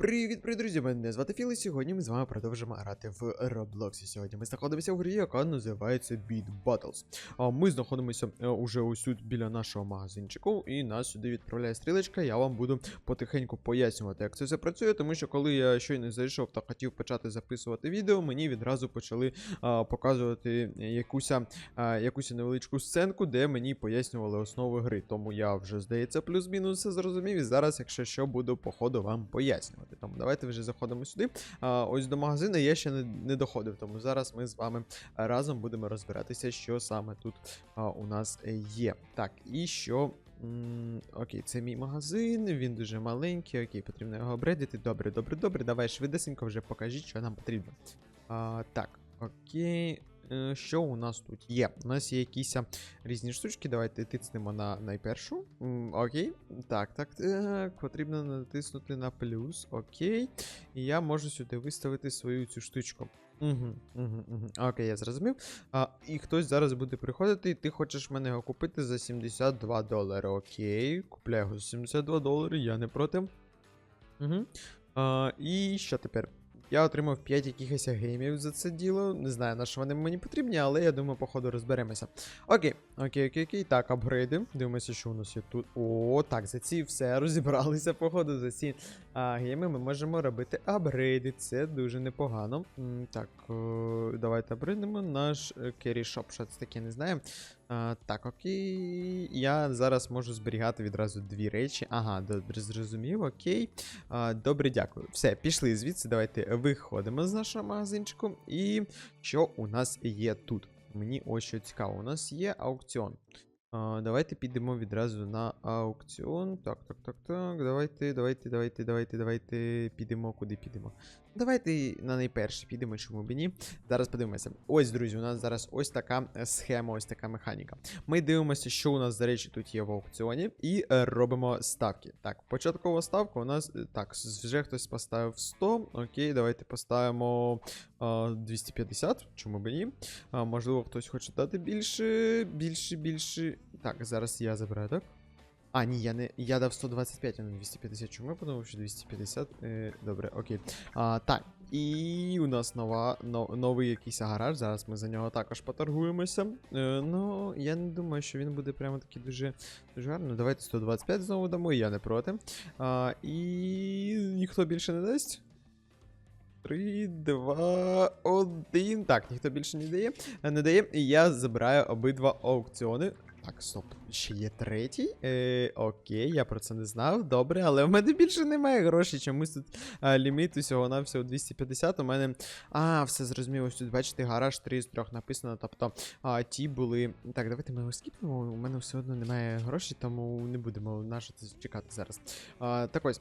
Привіт, привіт, друзі! Мене звати Філ, і сьогодні ми з вами продовжимо грати в Roblox. І Сьогодні ми знаходимося в грі, яка називається Beat Battles. А ми знаходимося е, уже ось тут біля нашого магазинчику, і нас сюди відправляє стрілочка. Я вам буду потихеньку пояснювати, як це все працює, тому що коли я щойно зайшов та хотів почати записувати відео, мені відразу почали а, показувати якусь, якусь невеличку сценку, де мені пояснювали основи гри. Тому я вже, здається, плюс-мінус все зрозумів. І зараз, якщо що, буду по ходу вам пояснювати. Тому давайте вже заходимо сюди. А, ось до магазину я ще не, не доходив, тому зараз ми з вами разом будемо розбиратися, що саме тут а, у нас є. Так, і що. Окей, це мій магазин, він дуже маленький, окей, потрібно його обредити. Добре, добре, добре. Давай швидесенько вже покажіть, що нам потрібно. А, так, окей. Е, Що у нас тут є? У нас є якісь різні штучки. Давайте тицнемо на найпершу. Окей. Так, так, так. Потрібно натиснути на плюс. Окей. І я можу сюди виставити свою цю штучку. Угу, угу, угу. Окей, я зрозумів. А, і хтось зараз буде приходити, і ти хочеш мене його купити за 72 долари. Окей, купляю його за 72 долари, я не проти. Угу. А, і що тепер? Я отримав 5 якихось геймів за це діло. Не знаю, на що вони мені потрібні, але я думаю, походу розберемося. Окей, окей, окей, окей. Так, апгрейди. Дивимося, що у нас є тут. О, так, за ці все розібралися, походу, за ці а, гейми ми можемо робити апгрейди. Це дуже непогано. Так, давайте апгрейдимо наш керрі шоп. Що це таке, не знаю. А, так, окей. Я зараз можу зберігати відразу дві речі. Ага, добре, зрозумів, окей. А, добре, дякую. Все, пішли звідси. Давайте виходимо з нашого магазинчику. І що у нас є тут? Мені ось що цікаво. У нас є аукціон. А, давайте підемо відразу на аукціон. Так, так, так, так. Давайте, давайте, давайте, давайте, давайте. Підемо, куди підемо. Давайте на найперший підемо, чому б ні. Зараз подивимося. Ось, друзі, у нас зараз ось така е, схема, ось така механіка. Ми дивимося, що у нас, за речі, тут є в аукціоні, і е, робимо ставки. Так, початкова ставка у нас. е, Так, вже хтось поставив 100. Окей, давайте поставимо 250, чому б ні. А, можливо, хтось хоче дати більше, більше, більше. Так, зараз я забираю, так? А, ні, я не. Я дав 125, а не 250. Чому я подумав, що 250? Е, добре, окей. А, так, і у нас нова, но, новий якийсь гараж. Зараз ми за нього також поторгуємося. Е, ну, я не думаю, що він буде прямо такий дуже, дуже гарний. Давайте 125 знову дамо, я не проти. А, і ніхто більше не дасть. 3, 2, 1. Так, ніхто більше не дає. е, Не дає. І я забираю обидва аукціони. Так, стоп, ще є третій. Е, окей, я про це не знав. Добре, але в мене більше немає грошей. Чомусь тут а, ліміт усього на всього 250. У мене. А, все зрозуміло. Тут, бачите, гараж 3 з 3 написано. Тобто, а, ті були. Так, давайте ми його скіпнемо. У мене все одно немає грошей, тому не будемо наше чекати зараз. А, так ось.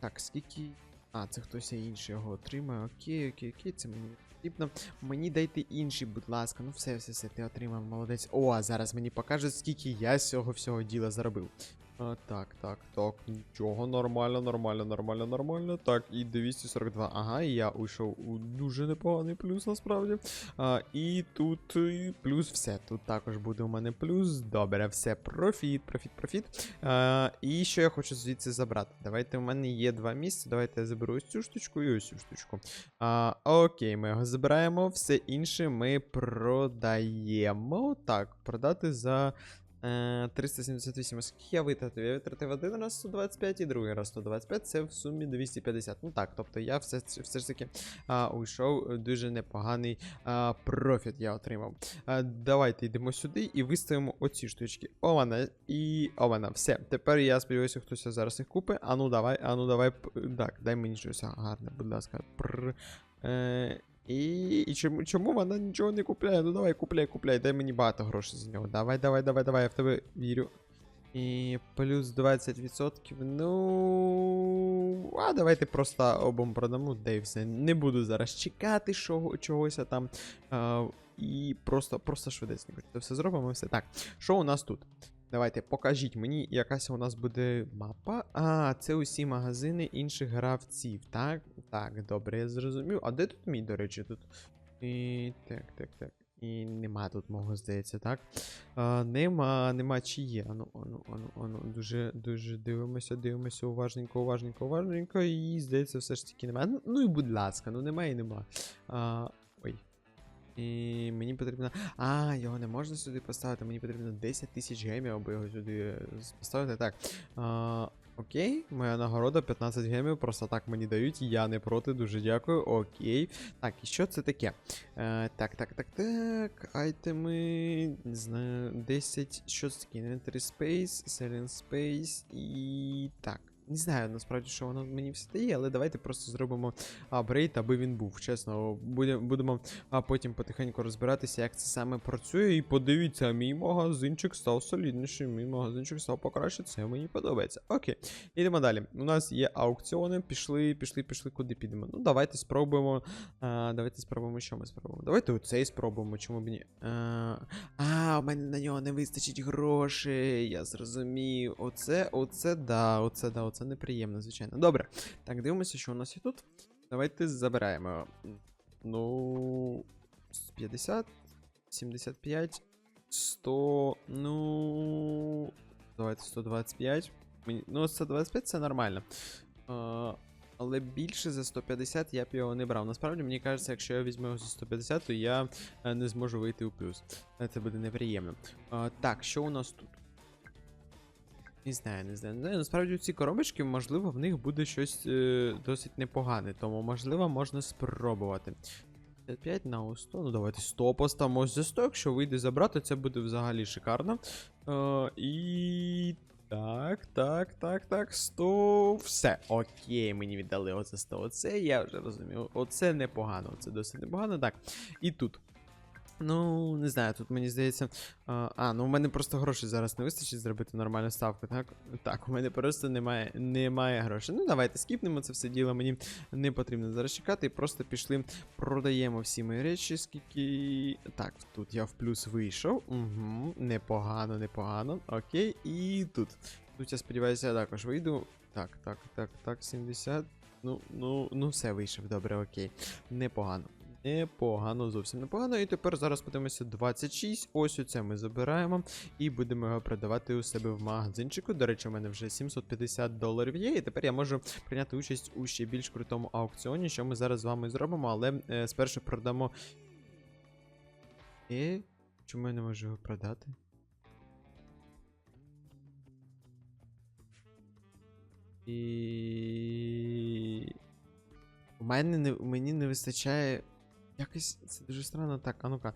Так, скільки. А, це хтось інший його отримає. Окей, окей, окей, це мені потрібно. Мені дайте інший, будь ласка. Ну все, все, все, ти отримав, молодець. О, а зараз мені покажуть, скільки я з цього всього діла заробив. А, так, так, так, нічого, нормально, нормально, нормально, нормально. Так, і 242. Ага, і я уйшов у дуже непоганий плюс насправді. А, і тут і плюс все. Тут також буде у мене плюс. Добре, все, профіт, профіт, профіт. А, і що я хочу звідси забрати? Давайте у мене є два місця. Давайте я заберу ось цю штучку і ось цю штучку. А, окей, ми його забираємо. Все інше ми продаємо. Так, продати за. Е, 378. А Скільки я витратив? Я витратив один раз 125 і другий раз 125. Це в сумі 250. Ну так, тобто я все, все ж таки а, уйшов дуже непоганий а, профіт я отримав. А, давайте йдемо сюди і виставимо оці штучки. Ована і ована. Все. Тепер я сподіваюся, хтось зараз їх купить. А ну давай, а ну давай. Так, дай мені щось гарне, будь ласка. Пр. Е, і, і чому, чому вона нічого не купляє? Ну давай, купляй, купляй, дай мені багато грошей за нього. Давай, давай, давай, давай, я в тебе вірю. І плюс 20%. Ну. А давайте просто обом продамо, де все. Не буду зараз чекати шого, чогось там. А, і просто, просто швидесенько. Це все зробимо все. Так, що у нас тут? Давайте, покажіть мені, якась у нас буде мапа. А, це усі магазини інших гравців. Так, так, добре, я зрозумів. А де тут мій, до речі, тут? І. Так, так, так. І нема тут мого, здається, так? А, нема, нема чи є. Ану, ану, ану, ану. Дуже, дуже дивимося, дивимося уважненько, уважненько, уважненько. І здається, все ж таки немає. Ну, ну і будь ласка, ну немає і нема. І мені потрібно. А, його не можна сюди поставити. Мені потрібно 10 тисяч гемів, аби його сюди поставити. Так. А, окей, моя нагорода 15 гемів. Просто так мені дають. Я не проти, дуже дякую. Окей. Так, і що це таке? Е, так, так, так, так. Айтеми. Не знаю, 10. Що це таке? Inventory Space, Selling Space і. Так. Не знаю насправді, що воно мені все дає, але давайте просто зробимо апгрейд, аби він був. Чесно, буде- будемо а потім потихеньку розбиратися, як це саме працює. І подивіться, мій магазинчик став соліднішим, мій магазинчик став покраще, це мені подобається. Окей, йдемо далі. У нас є аукціони. Пішли, пішли, пішли, куди підемо. Ну, давайте спробуємо. А, давайте спробуємо, що ми спробуємо. Давайте оцей спробуємо, чому б ні. А, а, у мене на нього не вистачить грошей. Я зрозумів. Оце, оце, да, оце, да, оце неприємно, звичайно. Добре. Так, дивимося, що у нас є тут. Давайте забираємо. Ну. 50, 75, 100. Ну. Давайте 125. Ну, 125 це нормально. А, але більше за 150 я б його не брав. Насправді, мені кажеться, якщо я візьму його за 150, то я е, не зможу вийти у плюс. Е, Це буде неприємно. А, так, що у нас тут? Не знаю, не знаю, не знаю. Насправді ці коробочки, можливо, в них буде щось е, досить непогане, тому можливо можна спробувати. 55 на 100, ну давайте 100 поставимо за 100, якщо вийде забрати, це буде взагалі шикарно. Е, і. Так, так, так, так, 100. Все. Окей, мені віддали оце 100. Оце я вже розумію. Оце непогано, це досить непогано. Так. І тут. Ну, не знаю, тут мені здається. А, а, ну у мене просто грошей зараз не вистачить зробити нормальну ставку, так? Так, у мене просто немає, немає грошей. Ну, давайте скіпнемо це все діло. Мені не потрібно зараз чекати. І просто пішли, продаємо всі мої речі, скільки. Так, тут я в плюс вийшов. Угу, непогано, непогано. Окей, і тут. Тут я сподіваюся, я також вийду. Так, так, так, так, 70. Ну, ну, ну, все вийшов, добре, окей. Непогано. Непогано, зовсім непогано. І тепер зараз подивимося 26. Ось оце ми забираємо і будемо його продавати у себе в магазинчику. До речі, у мене вже 750 доларів є. І тепер я можу прийняти участь у ще більш крутому аукціоні, що ми зараз з вами зробимо, але е, спершу продамо. І. Чому я не можу його продати? І. У мене не, мені не вистачає. Якось це дуже странно. Так, а ну-ка.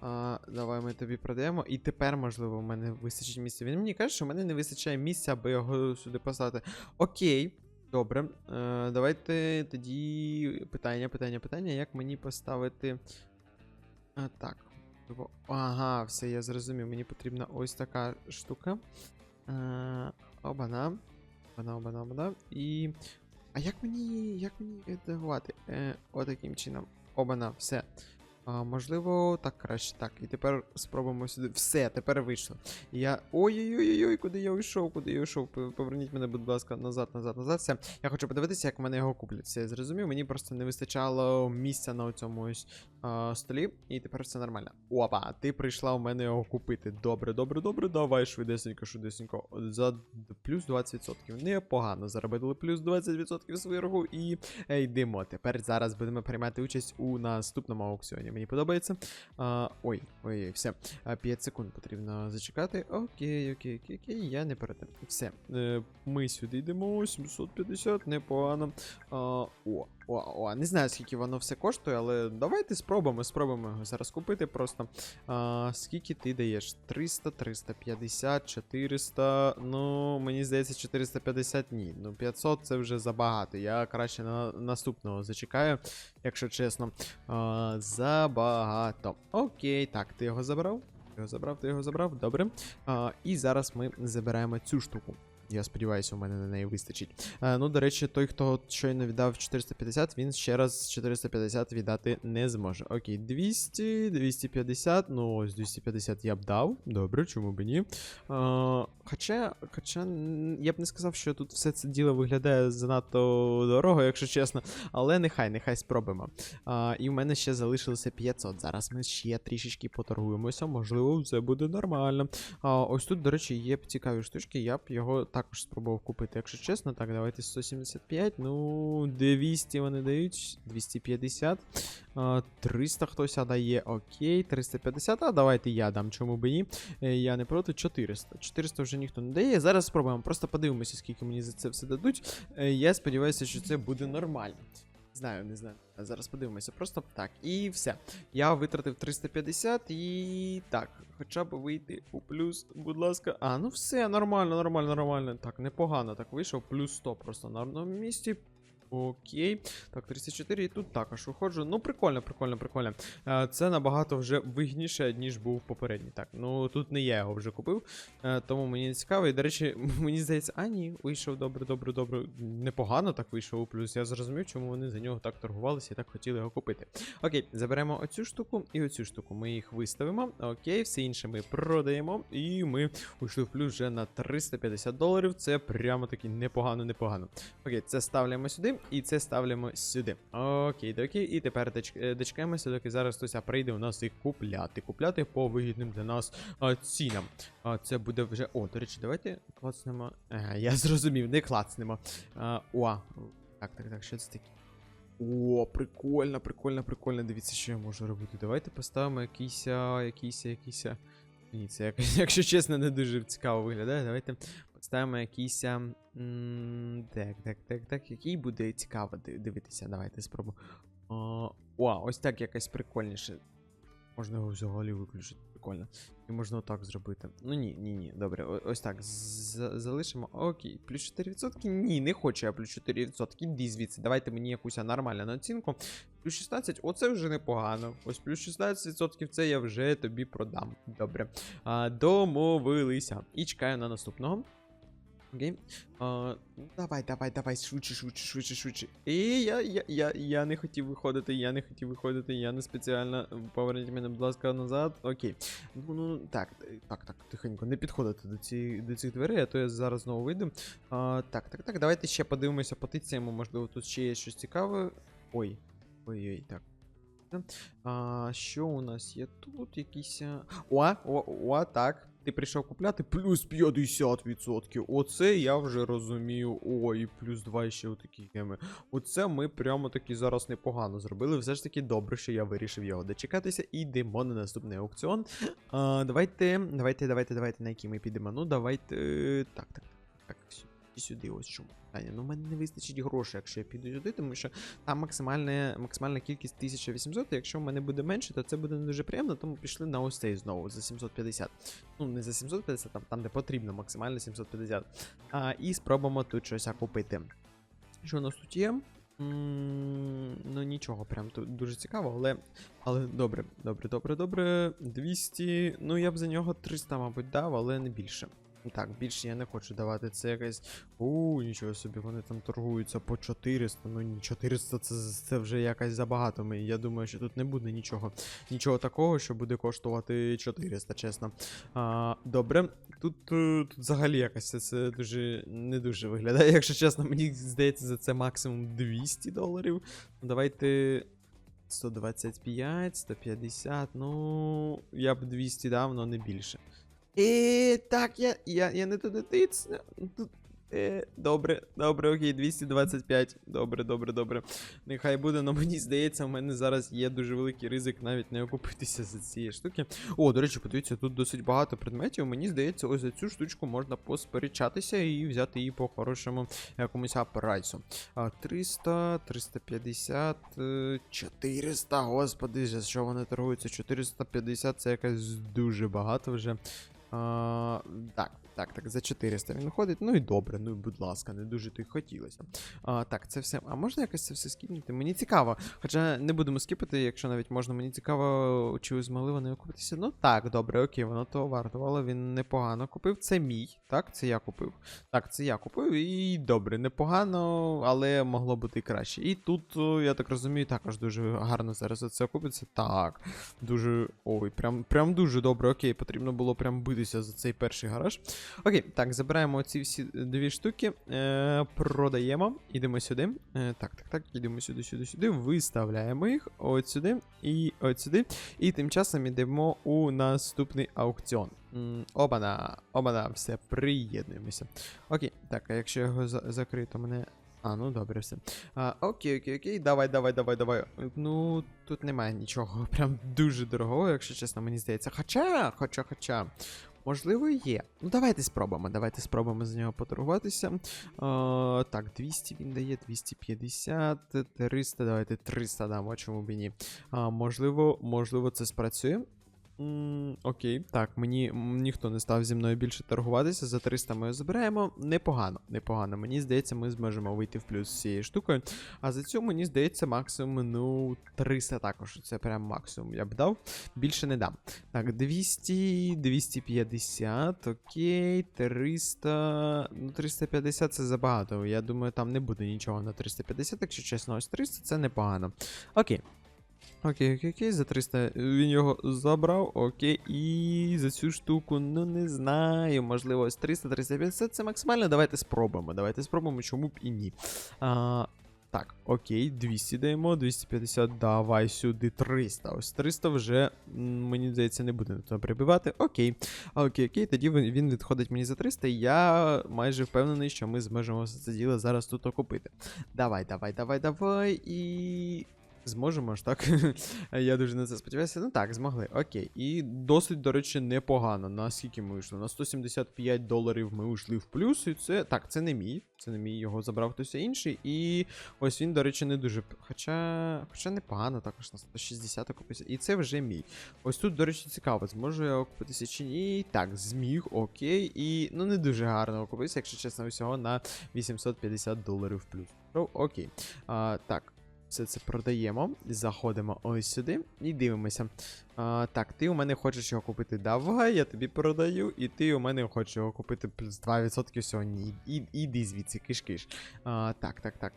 А, давай ми тобі продаємо. І тепер, можливо, у мене вистачить місця. Він мені каже, що в мене не вистачає місця, аби його сюди поставити. Окей, добре. Е, давайте тоді питання, питання, питання. Як мені поставити. А, так. Типу, Ага, все, я зрозумів. Мені потрібна ось така штука. Е, обана. Обана, обана, обана. І. А як мені. Як мені редагувати? Е, отаким чином. Обана, все. А, можливо, так краще. Так, і тепер спробуємо сюди. Все, тепер вийшло. Я. Ой-ой-ой, куди я йшов, куди я йшов? Поверніть мене, будь ласка, назад, назад, назад. Все. Я хочу подивитися, як в мене його куплять. Все, я зрозумів. Мені просто не вистачало місця на цьому столі, і тепер все нормально. Опа, ти прийшла у мене його купити. Добре, добре, добре. Давай швидесенько, швидесенько. За плюс 20%. Непогано. Заробили плюс 20% зверху і е, йдемо. Тепер зараз будемо приймати участь у наступному аукціоні. Мені подобається. А, ой, ой, ой, все. 5 секунд потрібно зачекати. Окей, окей, окей, окей, я не перед. Все. Е, ми сюди йдемо. 750, непогано. А, о, о, о, не знаю, скільки воно все коштує, але давайте спробуємо, спробуємо його зараз купити просто. А, скільки ти даєш? 300, 350, 400. Ну, мені здається, 450 ні. Ну, 500 це вже забагато. Я краще на наступного зачекаю, якщо чесно. А, забагато. Окей, так, ти його забрав? Ти його забрав, ти його забрав, добре. А, і зараз ми забираємо цю штуку. Я сподіваюся, у мене на неї вистачить. Е, ну, до речі, той, хто щойно віддав 450, він ще раз 450 віддати не зможе. Окей, 200, 250. Ну, ось 250 я б дав. Добре, чому б ні. Е, хоча, хоча я б не сказав, що тут все це діло виглядає занадто дорого, якщо чесно. Але нехай, нехай спробуємо. А, і в мене ще залишилося 500. Зараз ми ще трішечки поторгуємося, можливо, все буде нормально. А, ось тут, до речі, є цікаві штучки, я б його також спробував купити. Якщо чесно, так, давайте 175. Ну, 200 вони дають, 250. 300 хтось дає, окей, 350, а давайте я дам, чому би ні. Е, Я не проти 400. 400 вже ніхто не дає. Зараз спробуємо, просто подивимося, скільки мені за це все дадуть. Е, Я сподіваюся, що це буде нормально. Знаю, не знаю. Зараз подивимося. Просто так. І все. Я витратив 350 і. Так, хоча б вийти у плюс, будь ласка. А, ну все, нормально, нормально, нормально. Так, непогано так вийшов. Плюс 100 просто на одному місці. Окей. Так, 34 і тут також виходжу. Ну, прикольно, прикольно, прикольно. Е, Це набагато вже вигідніше, ніж був попередній. Так, ну тут не я його вже купив, е, тому мені не цікаво. І, до речі, мені здається, а ні, вийшов добре, добре, добре. Непогано так вийшов у плюс. Я зрозумів, чому вони за нього так торгувалися і так хотіли його купити. Окей, заберемо оцю штуку і оцю штуку. Ми їх виставимо. Окей, все інше ми продаємо. І ми уйшли в плюс вже на 350 доларів. Це прямо таки непогано, непогано. Окей, це ставляємо сюди, і це ставлямо сюди. Окей, окей. І тепер е, дочекаємося, доки зараз хтось прийде у нас їх купляти. Купляти по вигідним для нас а, цінам. А, це буде вже. О, до речі, давайте клацнемо. Ага, я зрозумів, не клацнемо. А, так, так, так, що це таке? О, прикольно, прикольно, прикольно. Дивіться, що я можу робити. Давайте поставимо якийсь, якийсь, якийсь. Ні, це якщо чесно, не дуже цікаво виглядає. Давайте поставимо якийсь. м, Так, так, так, так. Який буде цікаво дивитися. Давайте спробуємо. О, ось так якось прикольніше. Можна його взагалі виключити. Прикольно. І можна отак зробити. Ну ні, ні, ні. Добре, ось так. Залишимо. Окей. Плюс 4%? Ні, не хочу я плюс 4%. Іди звідси. Давайте мені якусь нормальну оцінку. Плюс 16, оце вже непогано. Ось плюс 16% це я вже тобі продам. Добре. А, домовилися. І чекаю на наступного. Окей. А, ну, давай, давай, давай, швидше, швидше, швидше, швидше. І я, я, я, я не хотів виходити, я не хотів виходити, я не спеціально. Поверніть мене, будь ласка, назад. Окей. Ну, ну, так, так, так, тихенько, не підходити до, ці, до цих дверей, а то я зараз знову вийду. А, так, так, так, давайте ще подивимося, по потицяємо, можливо, тут ще є щось цікаве. Ой. Ой-ой, так. А, що у нас є тут? Якісь. О, о, о, так. Ти прийшов купляти плюс 50%. Оце я вже розумію. Ой, плюс 2 ще отакі геми. Оце ми прямо таки зараз непогано зробили. Все ж таки добре, що я вирішив його дочекатися. І йдемо на наступний аукціон. А, давайте, давайте, давайте, давайте, на який ми підемо. Ну, давайте. Так, Так, так, так, сюди, сюди, ось чому питання. Ну, мене не вистачить грошей, якщо я піду сюди, тому що там максимальна, максимальна кількість 1800, і якщо в мене буде менше, то це буде не дуже приємно, тому пішли на ось цей знову за 750. Ну, не за 750, там, там де потрібно, максимально 750. А, і спробуємо тут щось купити. Що у нас тут є? Ну, нічого, прям тут дуже цікаво, але. Але добре, добре, добре, добре. 200. Ну, я б за нього 300, мабуть, дав, але не більше. Так, більше я не хочу давати. Це якась. У, нічого собі, вони там торгуються по 400. Ну ні, 400 це, це вже якась забагато. Я думаю, що тут не буде нічого. Нічого такого, що буде коштувати 400, чесно. А, добре. Тут, е, тут взагалі якось це, це дуже не дуже виглядає. Якщо чесно, мені здається, за це максимум 200 доларів. Ну, Давайте. 125, 150, ну. Я б 200 дав, але не більше. І так, я, я, я не туди тиць. Тут. Е, добре, добре, окей, 225. Добре, добре, добре. Нехай буде, але мені здається, в мене зараз є дуже великий ризик навіть не окупитися за цієї штуки. О, до речі, подивіться, тут досить багато предметів. Мені здається, ось за цю штучку можна посперечатися і взяти її по хорошому якомусь прайсу. А, 300, 350, е, 400. Господи, за що вони торгуються? 450 це якось дуже багато вже. А, так, Так, так, за 400 він ходить. Ну і добре, ну і будь ласка, не дуже то й хотілося. А, так, це все. А можна якось це все скіпнути? Мені цікаво. Хоча не будемо скіпати, якщо навіть можна, мені цікаво, чи змогли вони окупитися. Ну так, добре, окей, воно того вартувало, він непогано купив. Це мій, так, це я купив. Так, це я купив, і добре, непогано, але могло бути і краще. І тут, я так розумію, також дуже гарно зараз це окупиться. Так, дуже. Ой, прям, прям дуже добре. Окей, потрібно було прям битися за цей перший гараж. Окей, так, забираємо ці всі дві штуки, е, продаємо, ідемо сюди. Е, так, так, так, ідемо сюди, сюди, сюди, виставляємо їх от сюди і от сюди. І тим часом йдемо у наступний аукціон. Обана, обана, все, приєднуємося. Окей, так, а якщо його за- закрию, мене. А, ну добре, все. А, окей, окей, окей, давай, давай, давай, давай. Ну, тут немає нічого прям дуже дорогого, якщо чесно, мені здається. Хоча, хоча, хоча. Можливо, є. Ну, давайте спробуємо. Давайте спробуємо з нього поторгуватися. Е, так, 200 він дає, 250, 300, давайте 300 дамо, чому б і ні. Е, можливо, можливо, це спрацює. М, окей, так, мені ніхто не став зі мною більше торгуватися. За 300 ми забираємо. Непогано, непогано. Мені здається, ми зможемо вийти в плюс з цією штукою. А за цю, мені здається, максимум, ну, 300 також. Це прям максимум я б дав. Більше не дам. Так, 200, 250, окей, 300. Ну, 350 це забагато. Я думаю, там не буде нічого на 350, якщо чесно, ось 300 це непогано. Окей. Окей, окей, окей, за 300 він його забрав, окей, і за цю штуку, ну не знаю, можливо, ось 300, 350 це максимально. Давайте спробуємо. Давайте спробуємо, чому б і ні. А, так, окей, 200 даємо, 250, давай сюди 300. Ось 300 вже, мені здається, не буде на прибивати. Окей. Окей, окей, тоді він відходить мені за 300, і я майже впевнений, що ми зможемо це діло зараз тут окупити. Давай, давай, давай, давай. І. Зможемо ж, так? Я дуже на це сподіваюся. Ну так, змогли. Окей. І досить, до речі, непогано. На скільки ми вийшли? На 175 доларів ми вийшли в плюс. І це. Так, це не мій. Це не мій, його забрав хтось інший. І ось він, до речі, не дуже. Хоча. Хоча непогано, також на 160 окупився. І це вже мій. Ось тут, до речі, цікаво, зможу я окупитися чи ні. Так, зміг, окей. І ну не дуже гарно окупився, якщо чесно, всього на 850 доларів плюс. Ну, окей. А, так. Все це продаємо. Заходимо ось сюди і дивимося. А, так, ти у мене хочеш його купити. Давай, я тобі продаю, і ти у мене хочеш його купити плюс 2% всього. Ні, і, іди звідси, киш-киш. Так, так, так.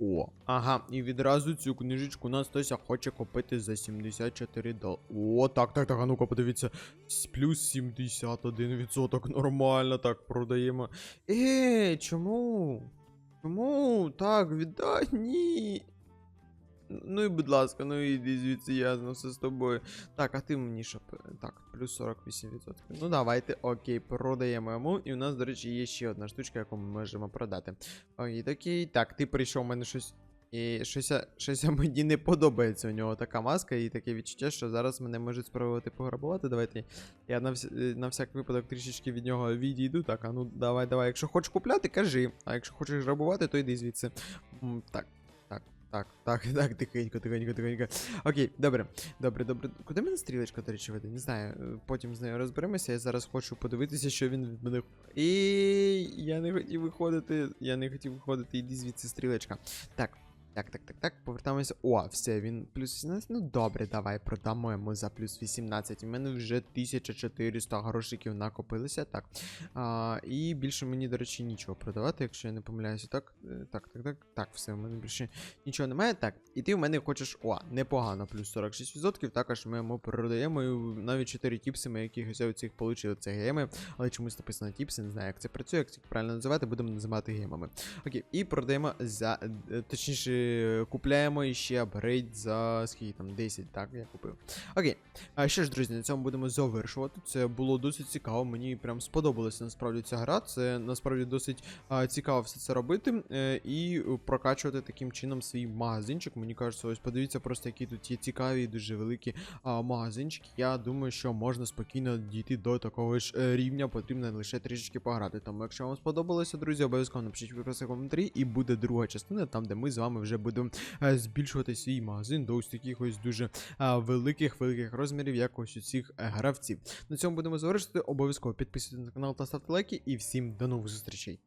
О, ага, і відразу цю книжечку нас Настася хоче купити за 74 долари. О, так, так, так, а ну-ка, подивіться. Плюс 71%. Нормально так продаємо. Е, чому? Чому? Так, віддай, ні. Ну і будь ласка, ну іди звідси, ясно, все з тобою. Так, а ти мені що? Так, плюс 48%. Ну давайте, окей, продаємо йому. І у нас, до речі, є ще одна штучка, яку ми можемо продати. Окей, окей. Так, ти прийшов, у мене щось. І щось, щось мені не подобається у нього така маска, і таке відчуття, що зараз мене можуть спробувати пограбувати. Давайте я на, вс... на всяк випадок трішечки від нього відійду. Так, а ну давай, давай. Якщо хочеш купляти, кажи. А якщо хочеш грабувати, то йди звідси. Так, так, так, так, тихенько, тихенько, тихенько. Окей, добре, добре, добре. Куди мене стрілочка, до речі, веде? Не знаю. е, Потім з нею розберемося. Я зараз хочу подивитися, що він від мене. І я не хотів виходити. Я не хотів виходити, іди звідси стрілочка. Так. Так, так, так, так, повертаємося. О, все, він плюс 18. Ну добре, давай продамо йому за плюс 18. У мене вже 1400 грошиків накопилося. Так. А, і більше мені, до речі, нічого продавати, якщо я не помиляюся. Так, е, так, так, так, так, все, у мене більше нічого немає. Так, і ти у мене хочеш. О, непогано, плюс 46%. Також ми йому продаємо. І навіть 4 тіпси ми якихось оцих получили. Це геми, але чомусь написано тіпси, не знаю, як це працює, як це правильно називати, будемо називати гемами. Окей, і продаємо за. е, Точніше, купляємо іще апгрейд за скільки там 10, так, я купив. Окей. А що ж, друзі, на цьому будемо завершувати. Це було досить цікаво. Мені прям сподобалася насправді ця гра. Це насправді досить а, цікаво все це робити е, і прокачувати таким чином свій магазинчик. Мені кажеться, ось подивіться просто, які тут є цікаві і дуже великі а, магазинчики. Я думаю, що можна спокійно дійти до такого ж е, рівня, потрібно лише трішечки пограти. Тому, якщо вам сподобалося, друзі, обов'язково напишіть в коментарі, і буде друга частина, там де ми з вами вже будемо е, збільшувати свій магазин до ось якихось дуже великих великих розмірів, як ось у цих е, гравців. На цьому будемо завершити. Обов'язково підписуйтесь на канал та ставте лайки. І всім до нових зустрічей.